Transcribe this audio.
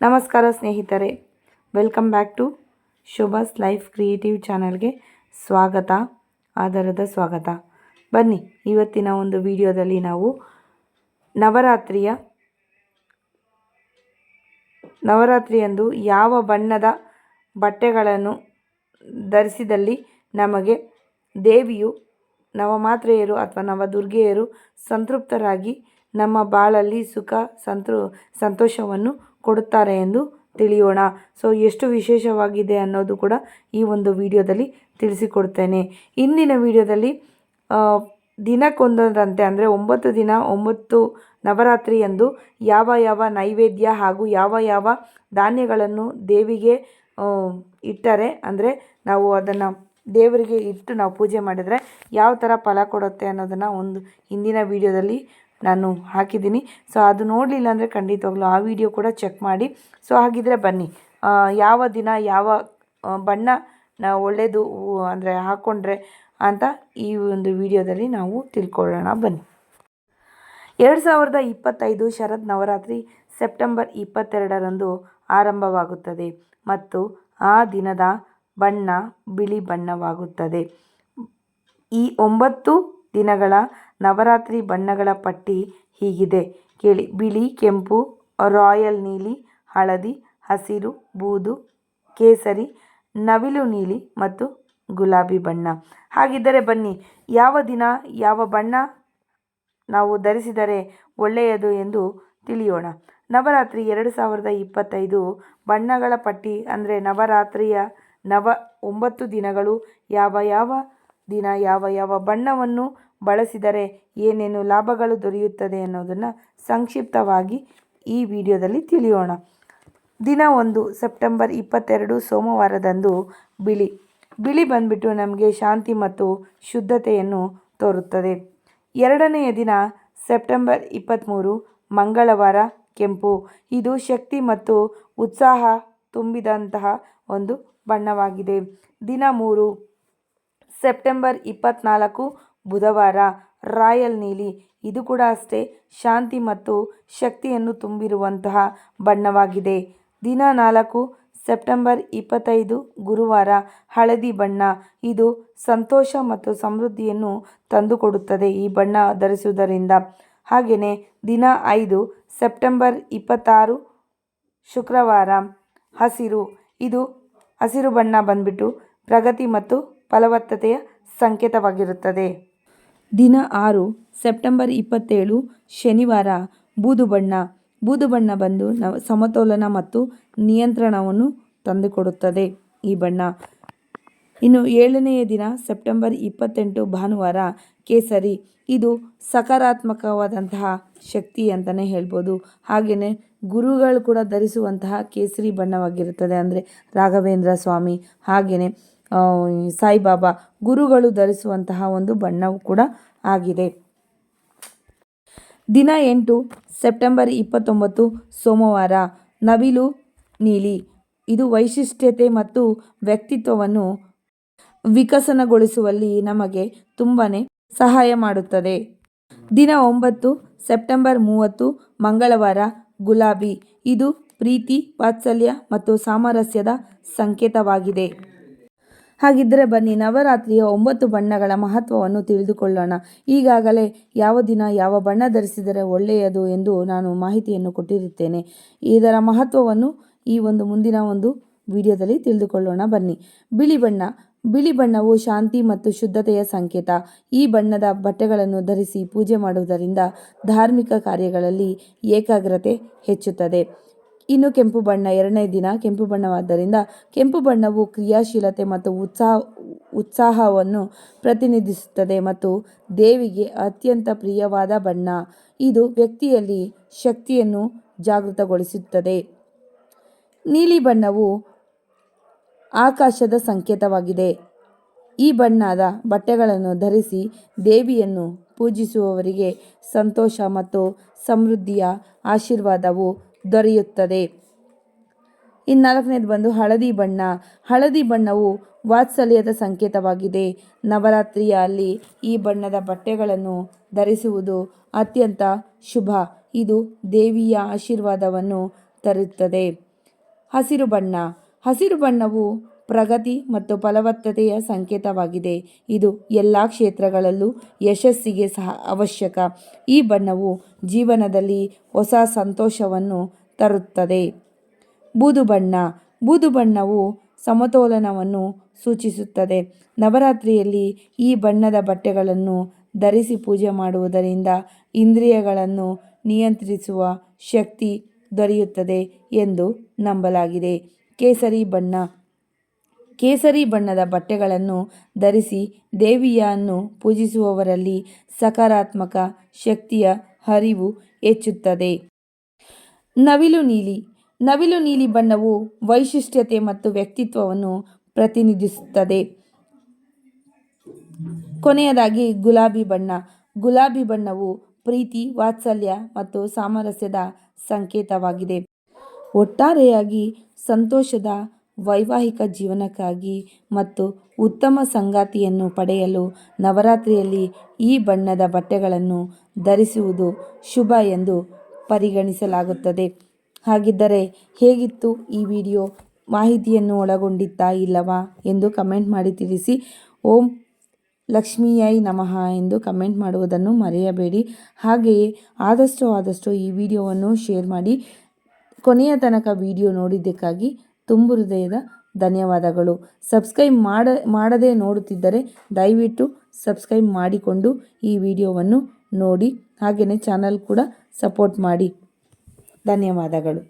ನಮಸ್ಕಾರ ಸ್ನೇಹಿತರೆ welcome back to Shubha's life creative ಚಾನಲ್ಗೆ ಸ್ವಾಗತ ಆಧಾರದ ಸ್ವಾಗತ. ಬನ್ನಿ, ಇವತ್ತಿನ ಒಂದು ವಿಡಿಯೋದಲ್ಲಿ ನಾವು ನವರಾತ್ರಿಯ, ನವರಾತ್ರಿಯಂದು ಯಾವ ಬಣ್ಣದ ಬಟ್ಟೆಗಳನ್ನು ಧರಿಸಿದಲ್ಲಿ ನಮಗೆ ದೇವಿಯು, ನವಮಾತ್ರೆಯರು ಅಥವಾ ನವದುರ್ಗೆಯರು ಸಂತೃಪ್ತರಾಗಿ ನಮ್ಮ ಬಾಳಲ್ಲಿ ಸುಖ, ಸಂತೃ, ಸಂತೋಷವನ್ನು ಕೊಡುತ್ತಾರೆ ಎಂದು ತಿಳಿಯೋಣ. ಸೊ, ಎಷ್ಟು ವಿಶೇಷವಾಗಿದೆ ಅನ್ನೋದು ಕೂಡ ಈ ಒಂದು ವಿಡಿಯೋದಲ್ಲಿ ತಿಳಿಸಿಕೊಡ್ತೇನೆ. ಇಂದಿನ ವಿಡಿಯೋದಲ್ಲಿ ದಿನಕ್ಕೊಂದರಂತೆ, ಅಂದರೆ ಒಂಬತ್ತು ದಿನ, ಒಂಬತ್ತು ನವರಾತ್ರಿಯಂದು ಯಾವ ಯಾವ ನೈವೇದ್ಯ ಹಾಗೂ ಯಾವ ಯಾವ ಧಾನ್ಯಗಳನ್ನು ದೇವಿಗೆ ಇಟ್ಟರೆ, ಅಂದರೆ ನಾವು ಅದನ್ನು ದೇವರಿಗೆ ಇಟ್ಟು ನಾವು ಪೂಜೆ ಮಾಡಿದರೆ ಯಾವ ಥರ ಫಲ ಕೊಡುತ್ತೆ ಅನ್ನೋದನ್ನು ಒಂದು ಹಿಂದಿನ ವೀಡಿಯೋದಲ್ಲಿ ನಾನು ಹಾಕಿದ್ದೀನಿ. ಸೊ ಅದು ನೋಡಲಿಲ್ಲ ಅಂದರೆ ಖಂಡಿತವಾಗ್ಲೂ ಆ ವಿಡಿಯೋ ಕೂಡ ಚೆಕ್ ಮಾಡಿ. ಸೊ ಹಾಗಿದ್ರೆ ಬನ್ನಿ. ಯಾವ ದಿನ ಯಾವ ಬಣ್ಣ ಒಳ್ಳೆಯದು ಅಂದರೆ ಹಾಕ್ಕೊಂಡ್ರೆ ಅಂತ ಈ ಒಂದು ವಿಡಿಯೋದಲ್ಲಿ ನಾವು ತಿಳ್ಕೊಳ್ಳೋಣ. ಬನ್ನಿ. ಎರಡು ಸಾವಿರದ ಇಪ್ಪತ್ತೈದು ಶರದ್ ನವರಾತ್ರಿ ಸೆಪ್ಟೆಂಬರ್ ಇಪ್ಪತ್ತೆರಡರಂದು ಆರಂಭವಾಗುತ್ತದೆ ಮತ್ತು ಆ ದಿನದ ಬಣ್ಣ ಬಿಳಿ ಬಣ್ಣವಾಗುತ್ತದೆ. ಈ ಒಂಬತ್ತು ದಿನಗಳ ನವರಾತ್ರಿ ಬಣ್ಣಗಳ ಪಟ್ಟಿ ಹೀಗಿದೆ. ಕೇಳಿ. ಬಿಳಿ, ಕೆಂಪು, ರಾಯಲ್ ನೀಲಿ, ಹಳದಿ, ಹಸಿರು, ಬೂದು, ಕೇಸರಿ, ನವಿಲು ನೀಲಿ ಮತ್ತು ಗುಲಾಬಿ ಬಣ್ಣ. ಹಾಗಿದ್ದರೆ ಬನ್ನಿ. ಯಾವ ದಿನ, ಯಾವ ಬಣ್ಣ ನಾವು ಧರಿಸಿದರೆ ಒಳ್ಳೆಯದು ಎಂದು ತಿಳಿಯೋಣ. ನವರಾತ್ರಿ ಎರಡು ಸಾವಿರದ ಇಪ್ಪತ್ತೈದು ಬಣ್ಣಗಳ ಪಟ್ಟಿ ಅಂದರೆ ನವರಾತ್ರಿಯ ನವ ಒಂಬತ್ತು ದಿನಗಳು. ಯಾವ ಯಾವ ದಿನ ಯಾವ ಯಾವ ಬಣ್ಣವನ್ನು ಬಳಸಿದರೆ ಏನೇನು ಲಾಭಗಳು ದೊರೆಯುತ್ತದೆ ಅನ್ನೋದನ್ನು ಸಂಕ್ಷಿಪ್ತವಾಗಿ ಈ ವಿಡಿಯೋದಲ್ಲಿ ತಿಳಿಯೋಣ. ದಿನ ಒಂದು, ಸೆಪ್ಟೆಂಬರ್ ಇಪ್ಪತ್ತೆರಡು, ಸೋಮವಾರದಂದು ಬಿಳಿ. ಬಿಳಿ ಬಂದ್ಬಿಟ್ಟು ನಮಗೆ ಶಾಂತಿ ಮತ್ತು ಶುದ್ಧತೆಯನ್ನು ತೋರುತ್ತದೆ. ಎರಡನೆಯ ದಿನ, ಸೆಪ್ಟೆಂಬರ್ ಇಪ್ಪತ್ತ್ಮೂರು, ಮಂಗಳವಾರ, ಕೆಂಪು. ಇದು ಶಕ್ತಿ ಮತ್ತು ಉತ್ಸಾಹ ತುಂಬಿದಂತಹ ಒಂದು ಬಣ್ಣವಾಗಿದೆ. ದಿನ ಮೂರು, ಸೆಪ್ಟೆಂಬರ್ ಇಪ್ಪತ್ತ್ನಾಲ್ಕು ಬುಧವಾರ ರಾಯಲ್ ನೀಲಿ. ಇದು ಕೂಡ ಅಷ್ಟೇ, ಶಾಂತಿ ಮತ್ತು ಶಕ್ತಿಯನ್ನು ತುಂಬಿರುವಂತಹ ಬಣ್ಣವಾಗಿದೆ. ದಿನ ನಾಲ್ಕು, ಸೆಪ್ಟೆಂಬರ್ ಇಪ್ಪತ್ತೈದು, ಗುರುವಾರ ಹಳದಿ ಬಣ್ಣ. ಇದು ಸಂತೋಷ ಮತ್ತು ಸಮೃದ್ಧಿಯನ್ನು ತಂದುಕೊಡುತ್ತದೆ ಈ ಬಣ್ಣ ಧರಿಸುವುದರಿಂದ. ಹಾಗೆಯೇ ದಿನ ಐದು, ಸೆಪ್ಟೆಂಬರ್ ಇಪ್ಪತ್ತಾರು, ಶುಕ್ರವಾರ. ಹಸಿರು. ಇದು ಹಸಿರು ಬಣ್ಣ ಬಂದ್ಬಿಟ್ಟು ಪ್ರಗತಿ ಮತ್ತು ಫಲವತ್ತತೆಯ ಸಂಕೇತವಾಗಿರುತ್ತದೆ. ದಿನ ಆರು, ಸೆಪ್ಟೆಂಬರ್ ಇಪ್ಪತ್ತೇಳು, ಶನಿವಾರ ಬೂದು ಬಣ್ಣ ಬೂದು ಬಣ್ಣ ಬಂದು ನವ ಸಮತೋಲನ ಮತ್ತು ನಿಯಂತ್ರಣವನ್ನು ತಂದುಕೊಡುತ್ತದೆ ಈ ಬಣ್ಣ. ಇನ್ನು ಏಳನೆಯ ದಿನ ಸೆಪ್ಟೆಂಬರ್ ಇಪ್ಪತ್ತೆಂಟು, ಭಾನುವಾರ, ಕೇಸರಿ. ಇದು ಸಕಾರಾತ್ಮಕವಾದಂತಹ ಶಕ್ತಿ ಅಂತಲೇ ಹೇಳ್ಬೋದು. ಹಾಗೆಯೇ ಗುರುಗಳು ಕೂಡ ಧರಿಸುವಂತಹ ಕೇಸರಿ ಬಣ್ಣವಾಗಿರುತ್ತದೆ ಅಂದರೆ ರಾಘವೇಂದ್ರ ಸ್ವಾಮಿ. ಹಾಗೆಯೇ ಸಾಯಿಬಾಬಾ ಗುರುಗಳು ಧರಿಸುವಂತಹ ಒಂದು ಬಣ್ಣವು ಕೂಡ ಆಗಿದೆ. ದಿನ ಎಂಟು ಸೆಪ್ಟೆಂಬರ್ ಇಪ್ಪತ್ತೊಂಬತ್ತು ಸೋಮವಾರ. ನವಿಲು ನೀಲಿ. ಇದು ವೈಶಿಷ್ಟ್ಯತೆ ಮತ್ತು ವ್ಯಕ್ತಿತ್ವವನ್ನು ವಿಕಸನಗೊಳಿಸುವಲ್ಲಿ ನಮಗೆ ತುಂಬಾ ಸಹಾಯ ಮಾಡುತ್ತದೆ. ದಿನ ಒಂಬತ್ತು ಸೆಪ್ಟೆಂಬರ್ ಮೂವತ್ತು, ಮಂಗಳವಾರ, ಗುಲಾಬಿ. ಇದು ಪ್ರೀತಿ, ವಾತ್ಸಲ್ಯ ಮತ್ತು ಸಾಮರಸ್ಯದ ಸಂಕೇತವಾಗಿದೆ. ಹಾಗಿದ್ದರೆ ಬನ್ನಿ, ನವರಾತ್ರಿಯ ಒಂಬತ್ತು ಬಣ್ಣಗಳ ಮಹತ್ವವನ್ನು ತಿಳಿದುಕೊಳ್ಳೋಣ. ಈಗಾಗಲೇ ಯಾವ ದಿನ ಯಾವ ಬಣ್ಣ ಧರಿಸಿದರೆ ಒಳ್ಳೆಯದು ಎಂದು ನಾನು ಮಾಹಿತಿಯನ್ನು ಕೊಟ್ಟಿರುತ್ತೇನೆ. ಇದರ ಮಹತ್ವವನ್ನು ಈ ಒಂದು ಮುಂದಿನ ಒಂದು ವಿಡಿಯೋದಲ್ಲಿ ತಿಳಿದುಕೊಳ್ಳೋಣ. ಬನ್ನಿ, ಬಿಳಿ ಬಣ್ಣ. ಬಿಳಿ ಬಣ್ಣವು ಶಾಂತಿ ಮತ್ತು ಶುದ್ಧತೆಯ ಸಂಕೇತ. ಈ ಬಣ್ಣದ ಬಟ್ಟೆಗಳನ್ನು ಧರಿಸಿ ಪೂಜೆ ಮಾಡುವುದರಿಂದ ಧಾರ್ಮಿಕ ಕಾರ್ಯಗಳಲ್ಲಿ ಏಕಾಗ್ರತೆ ಹೆಚ್ಚುತ್ತದೆ. ಇನ್ನು ಕೆಂಪು ಬಣ್ಣ ಎರಡನೇ ದಿನ ಕೆಂಪು ಬಣ್ಣವಾದ್ದರಿಂದ ಕೆಂಪು ಬಣ್ಣವು ಕ್ರಿಯಾಶೀಲತೆ ಮತ್ತು ಉತ್ಸಾಹ, ಉತ್ಸಾಹವನ್ನು ಪ್ರತಿನಿಧಿಸುತ್ತದೆ ಮತ್ತು ದೇವಿಗೆ ಅತ್ಯಂತ ಪ್ರಿಯವಾದ ಬಣ್ಣ. ಇದು ವ್ಯಕ್ತಿಯಲ್ಲಿ ಶಕ್ತಿಯನ್ನು ಜಾಗೃತಗೊಳಿಸುತ್ತದೆ. ನೀಲಿ ಬಣ್ಣವು ಆಕಾಶದ ಸಂಕೇತವಾಗಿದೆ. ಈ ಬಣ್ಣದ ಬಟ್ಟೆಗಳನ್ನು ಧರಿಸಿ ದೇವಿಯನ್ನು ಪೂಜಿಸುವವರಿಗೆ ಸಂತೋಷ ಮತ್ತು ಸಮೃದ್ಧಿಯ ಆಶೀರ್ವಾದವು ದೊರೆಯುತ್ತದೆ. ಇನ್ನು ನಾಲ್ಕನೇದು ಬಂದು ಹಳದಿ ಬಣ್ಣ. ಹಳದಿ ಬಣ್ಣವು ವಾತ್ಸಲ್ಯದ ಸಂಕೇತವಾಗಿದೆ. ನವರಾತ್ರಿಯಲ್ಲಿ ಈ ಬಣ್ಣದ ಬಟ್ಟೆಗಳನ್ನು ಧರಿಸುವುದು ಅತ್ಯಂತ ಶುಭ. ಇದು ದೇವಿಯ ಆಶೀರ್ವಾದವನ್ನು ತರುತ್ತದೆ. ಹಸಿರು ಬಣ್ಣ. ಹಸಿರು ಬಣ್ಣವು ಪ್ರಗತಿ ಮತ್ತು ಫಲವತ್ತತೆಯ ಸಂಕೇತವಾಗಿದೆ. ಇದು ಎಲ್ಲ ಕ್ಷೇತ್ರಗಳಲ್ಲೂ ಯಶಸ್ಸಿಗೆ ಸಹ ಅವಶ್ಯಕ. ಈ ಬಣ್ಣವು ಜೀವನದಲ್ಲಿ ಹೊಸ ಸಂತೋಷವನ್ನು ತರುತ್ತದೆ. ಬೂದು ಬಣ್ಣ. ಬೂದು ಬಣ್ಣವು ಸಮತೋಲನವನ್ನು ಸೂಚಿಸುತ್ತದೆ. ನವರಾತ್ರಿಯಲ್ಲಿ ಈ ಬಣ್ಣದ ಬಟ್ಟೆಗಳನ್ನು ಧರಿಸಿ ಪೂಜೆ ಮಾಡುವುದರಿಂದ ಇಂದ್ರಿಯಗಳನ್ನು ನಿಯಂತ್ರಿಸುವ ಶಕ್ತಿ ದೊರೆಯುತ್ತದೆ ಎಂದು ನಂಬಲಾಗಿದೆ. ಕೇಸರಿ ಬಣ್ಣ. ಕೇಸರಿ ಬಣ್ಣದ ಬಟ್ಟೆಗಳನ್ನು ಧರಿಸಿ ದೇವಿಯನ್ನು ಪೂಜಿಸುವವರಲ್ಲಿ ಸಕಾರಾತ್ಮಕ ಶಕ್ತಿಯ ಹರಿವು ಹೆಚ್ಚುತ್ತದೆ. ನವಿಲು ನೀಲಿ. ನವಿಲು ನೀಲಿ ಬಣ್ಣವು ವೈಶಿಷ್ಟ್ಯತೆ ಮತ್ತು ವ್ಯಕ್ತಿತ್ವವನ್ನು ಪ್ರತಿನಿಧಿಸುತ್ತದೆ. ಕೊನೆಯದಾಗಿ ಗುಲಾಬಿ ಬಣ್ಣ. ಗುಲಾಬಿ ಬಣ್ಣವು ಪ್ರೀತಿ, ವಾತ್ಸಲ್ಯ ಮತ್ತು ಸಾಮರಸ್ಯದ ಸಂಕೇತವಾಗಿದೆ. ಒಟ್ಟಾರೆಯಾಗಿ ಸಂತೋಷದ ವೈವಾಹಿಕ ಜೀವನಕ್ಕಾಗಿ ಮತ್ತು ಉತ್ತಮ ಸಂಗಾತಿಯನ್ನು ಪಡೆಯಲು ನವರಾತ್ರಿಯಲ್ಲಿ ಈ ಬಣ್ಣದ ಬಟ್ಟೆಗಳನ್ನು ಧರಿಸುವುದು ಶುಭ ಎಂದು ಪರಿಗಣಿಸಲಾಗುತ್ತದೆ. ಹಾಗಿದ್ದರೆ ಹೇಗಿತ್ತು ಈ ವಿಡಿಯೋ? ಮಾಹಿತಿಯನ್ನು ಒಳಗೊಂಡಿತ್ತಾ ಇಲ್ಲವಾ ಎಂದು ಕಮೆಂಟ್ ಮಾಡಿ ತಿಳಿಸಿ. ಓಂ ಲಕ್ಷ್ಮೀಯೈ ನಮಃ ಎಂದು ಕಮೆಂಟ್ ಮಾಡುವುದನ್ನು ಮರೆಯಬೇಡಿ. ಹಾಗೆಯೇ ಆದಷ್ಟು ಆದಷ್ಟು ಈ ವಿಡಿಯೋವನ್ನು ಶೇರ್ ಮಾಡಿ. ಕೊನೆಯ ತನಕ ವಿಡಿಯೋ ನೋಡಿದ್ದಕ್ಕಾಗಿ ತುಂಬು ಹೃದಯದ ಧನ್ಯವಾದಗಳು. ಸಬ್ಸ್ಕ್ರೈಬ್ ಮಾಡ, ಮಾಡದೇ ನೋಡುತ್ತಿದ್ದರೆ ದಯವಿಟ್ಟು ಸಬ್ಸ್ಕ್ರೈಬ್ ಮಾಡಿಕೊಂಡು ಈ ವಿಡಿಯೋವನ್ನು ನೋಡಿ. ಹಾಗೆಯೇ ಚಾನಲ್ ಕೂಡ ಸಪೋರ್ಟ್ ಮಾಡಿ. ಧನ್ಯವಾದಗಳು.